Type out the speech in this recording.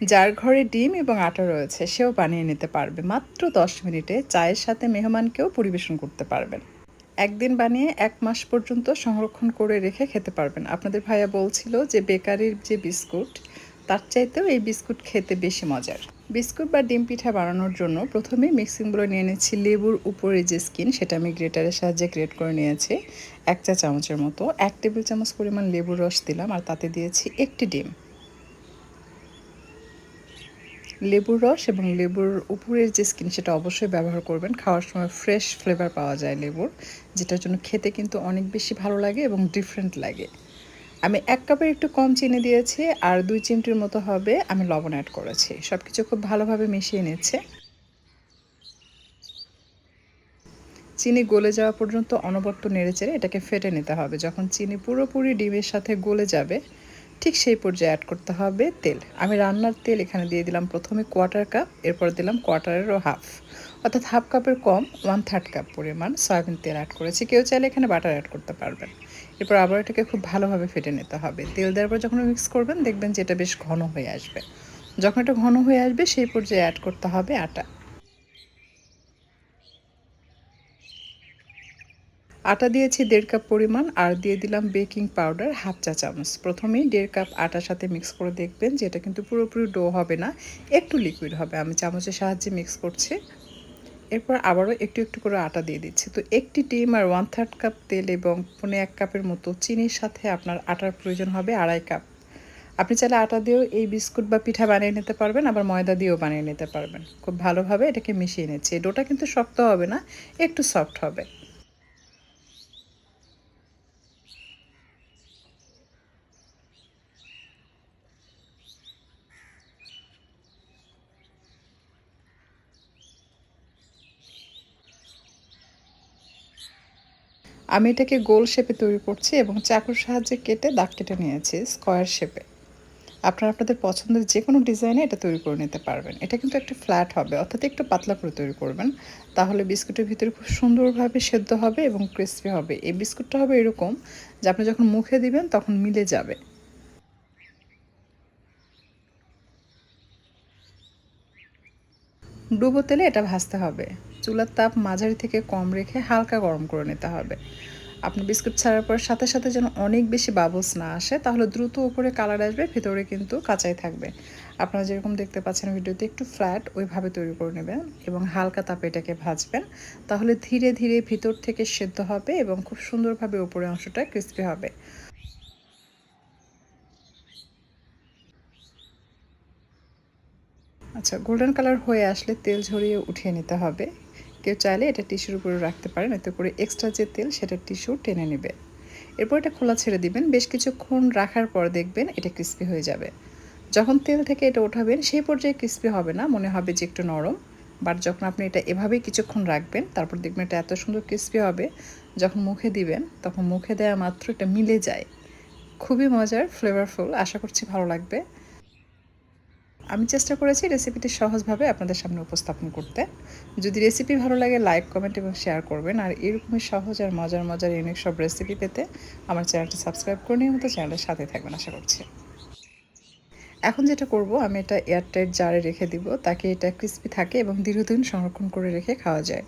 যার ঘরে ডিম এবং আটা রয়েছে, সেও বানিয়ে নিতে পারবে। মাত্র দশ মিনিটে চায়ের সাথে মেহমানকেও পরিবেশন করতে পারবেন। একদিন বানিয়ে এক মাস পর্যন্ত সংরক্ষণ করে রেখে খেতে পারবেন। আপনাদের ভাইয়া বলছিল যে, বেকারির যে বিস্কুট, তার চাইতেও এই বিস্কুট খেতে বেশি মজার। বিস্কুট বা ডিম পিঠা বানানোর জন্য প্রথমে মিক্সিংগুলো নিয়ে নিচ্ছি লেবুর উপরে যে স্কিন, সেটা আমি গ্রেটারের সাহায্যে গ্রেট করে নিয়েছি, এক চা চামচের মতো। এক টেবিল চামচ পরিমাণ লেবুর রস দিলাম আর তাতে দিয়েছি একটি ডিম। লেবুর রস এবং লেবুর উপরের যে স্কিন সেটা অবশ্যই ব্যবহার করবেন। খাওয়ার সময় ফ্রেশ ফ্লেভার পাওয়া যায় লেবুর, যেটার জন্য খেতে কিন্তু অনেক বেশি ভালো লাগে এবং ডিফারেন্ট লাগে। আমি এক কাপের একটু কম চিনি দিয়েছি আর দুই চিমটির মতো হবে আমি লবণ অ্যাড করেছি। সব কিছু খুব ভালোভাবে মিশিয়ে নিচ্ছে। চিনি গলে যাওয়া পর্যন্ত অনবর্ত নেড়েচেড়ে এটাকে ফেটে নিতে হবে। যখন চিনি পুরোপুরি ডিমের সাথে গলে যাবে ঠিক সেই পর্যায়ে অ্যাড করতে হবে তেল। আমি রান্নার তেল এখানে দিয়ে দিলাম প্রথমে কোয়ার্টার কাপ এরপর দিলাম কোয়ার্টারেরও হাফ অর্থাৎ হাফ কাপের কম ওয়ান থার্ড কাপ পরিমাণ সয়াবিন তেল অ্যাড করেছি। কেউ চাইলে এখানে বাটার অ্যাড করতে পারবেন। এরপর আবার এটাকে খুব ভালোভাবে ফেটে নিতে হবে। তেল দেওয়ার পর যখন মিক্স করবেন, দেখবেন যে এটা বেশ ঘন হয়ে আসবে। যখন এটা ঘন হয়ে আসবে, সেই পর্যায়ে অ্যাড করতে হবে আটা। আটা দিয়েছি দেড় কাপ পরিমাণ, আর দিয়ে দিলাম বেকিং পাউডার হাফ চা চামচ। প্রথমেই দেড় কাপ আটার সাথে মিক্স করে দেখবেন যে এটা কিন্তু পুরোপুরি ডো হবে না, একটু লিকুইড হবে। আমি চামচের সাহায্যে মিক্স করছি। এরপর আবারও একটু একটু করে আটা দিয়ে দিচ্ছি। তো একটি ডিম আর ওয়ান থার্ড কাপ তেল এবং পনে এক কাপের মতো চিনির সাথে আপনার আটার প্রয়োজন হবে আড়াই কাপ। আপনি চাইলে আটা দিয়েও এই বিস্কুট বা পিঠা বানিয়ে নিতে পারবেন, আবার ময়দা দিয়েও বানিয়ে নিতে পারবেন। খুব ভালোভাবে এটাকে মিশিয়ে নিচ্ছি। ডোটা কিন্তু শক্ত হবে না, একটু সফট হবে। আমি এটাকে গোল শেপে তৈরি করছি এবং চাকুর সাহায্যে কেটে দাগ কেটে নিয়েছি, স্কোয়ার শেপে। আপনারা আপনাদের পছন্দের যে কোনো ডিজাইনে এটা তৈরি করে নিতে পারবেন। এটা কিন্তু একটা ফ্ল্যাট হবে, অর্থাৎ একটু পাতলা করে তৈরি করবেন। তাহলে বিস্কুটের ভিতরে খুব সুন্দরভাবে সেদ্ধ হবে এবং ক্রিস্পি হবে। এই বিস্কুটটা হবে এরকম যে আপনি যখন মুখে দিবেন তখন মিলে যাবে। ডুবো তেলে এটা ভাজতে হবে। চুলার তাপ মাঝারি থেকে কম রেখে হালকা গরম করে নিতে হবে। আপনি বিস্কুট ছাড়ার পর সাথে সাথে যেন অনেক বেশি বাবলস না আসে, তাহলে দ্রুত উপরে কালার আসবে, ভেতরে কিন্তু কাঁচাই থাকবে। আপনারা যেরকম দেখতে পাচ্ছেন ভিডিওতে, একটু ফ্ল্যাট ওইভাবে তৈরি করে নেবেন এবং হালকা তাপে এটাকে ভাজবেন। তাহলে ধীরে ধীরে ভিতর থেকে সেদ্ধ হবে এবং খুব সুন্দরভাবে উপরে অংশটা ক্রিস্পি হবে। আচ্ছা গোল্ডেন কালার হয়ে আসলে তেল ঝরিয়ে উঠিয়ে নিতে হবে। কেউ চাইলে এটা টিস্যুর উপরে রাখতে পারেন এতে করে এক্সট্রা যে তেল সেটা টিস্যু টেনে নেবে। এরপর এটা খোলা ছেড়ে দিবেন। বেশ কিছুক্ষণ রাখার পর দেখবেন এটা ক্রিস্পি হয়ে যাবে। যখন তেল থেকে এটা ওঠাবেন, সেই পর্যায়ে ক্রিস্পি হবে না, মনে হবে যে একটু নরম। বাট যখন আপনি এটা এভাবেই কিছুক্ষণ রাখবেন, তারপর দেখবেন এটা এত সুন্দর ক্রিস্পি হবে, যখন মুখে দিবেন, তখন মুখে দেওয়া মাত্র এটা মিলে যায়। খুবই মজার ফ্লেভারফুল আশা করছি ভালো লাগবে। আমি চেষ্টা করেছি রেসিপিটি সহজভাবে আপনাদের সামনে উপস্থাপন করতে। যদি রেসিপি ভালো লাগে লাইক কমেন্ট এবং শেয়ার করবেন। আর এরকমই সহজ আর মজার মজার ইউনিক সব রেসিপি পেতে আমার চ্যানেলটি সাবস্ক্রাইব করে নিয়মিত চ্যানেলের সাথে থাকবেন, আশা করছি। এখন যেটা করব, আমি এটা এয়ারটাইট জারে রেখে দিব। তাকে এটা ক্রিস্পি থাকে এবং দীর্ঘদিন সংরক্ষণ করে রেখে খাওয়া যায়।